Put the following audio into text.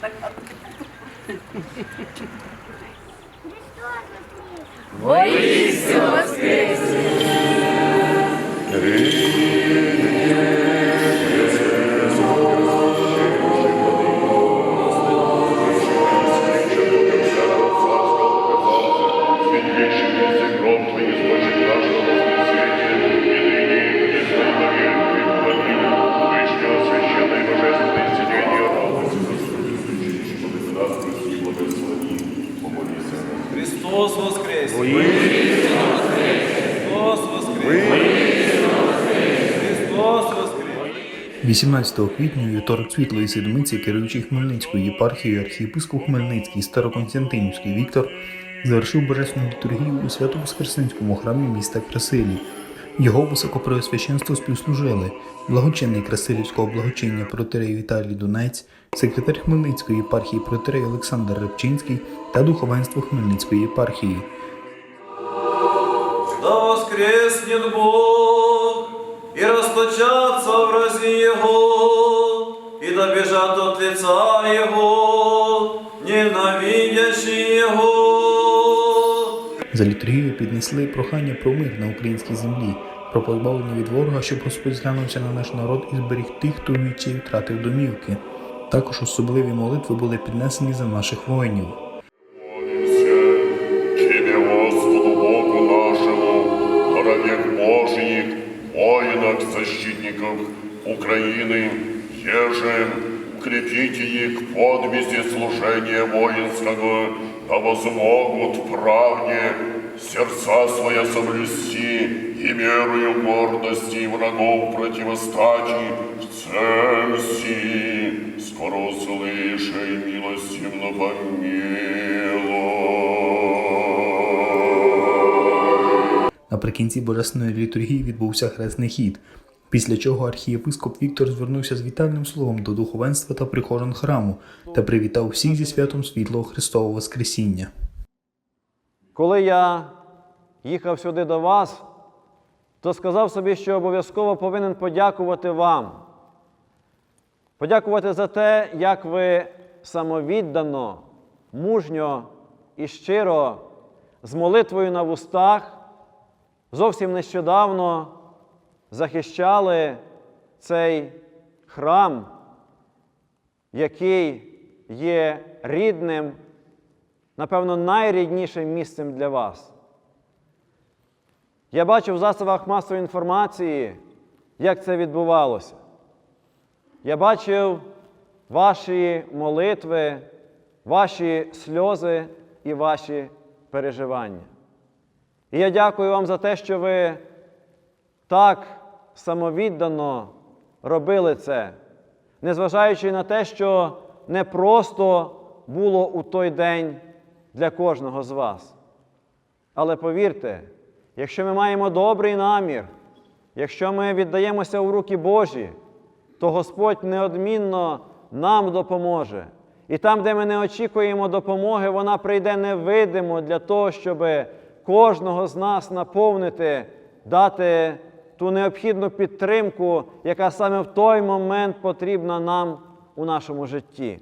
так. Святейший Христос воскрес! Христос воскрес! Христос воскрес! 18 квітня вівторок Світлої Седмиці, керуючий Хмельницькою єпархією архієпископ Хмельницький Староконстантинівський Віктор завершив божественну літургію у Свято-Воскресенському храмі міста Красилів. Його високопреосвященство співслужили благочинний Красилівського благочиння протерей Віталій Дунець, секретар Хмельницької єпархії протерей Олександр Рибчинський та духовенство Хмельницької єпархії. Да воскреснет Бог, и расточатся врази Его, и добежат от лица Его, ненавидящие Его. За літургією піднесли прохання про мир на українській землі, про позбавлення від ворога, щоб Господь зглянувся на наш народ і зберіг тих, хто у вічі втратив домівки. Також особливі молитви були піднесені за наших воїнів. Божьих, воинах, защитников Украины, еже укрепите их в подвизе служения воинского, да возмогут в правде сердца своя соблюсти и мерою гордости врагов противостати в цельси, скоро услышай, милостивно помилуй. Наприкінці божественної літургії відбувся хресний хід, після чого архієпископ Віктор звернувся з вітальним словом до духовенства та прихожан храму та привітав всіх зі святом світлого Христового Воскресіння. Коли я їхав сюди до вас, то сказав собі, що обов'язково повинен подякувати вам. Подякувати за те, як ви самовіддано, мужньо і щиро, з молитвою на вустах, зовсім нещодавно захищали цей храм, який є рідним напевно, найріднішим місцем для вас. Я бачив в засобах масової інформації, як це відбувалося. Я бачив ваші молитви, ваші сльози і ваші переживання. І я дякую вам за те, що ви так самовіддано робили це, незважаючи на те, що не просто було у той день для кожного з вас. Але повірте, якщо ми маємо добрий намір, якщо ми віддаємося у руки Божі, то Господь неодмінно нам допоможе. І там, де ми не очікуємо допомоги, вона прийде невидимо для того, щоб кожного з нас наповнити, дати ту необхідну підтримку, яка саме в той момент потрібна нам у нашому житті.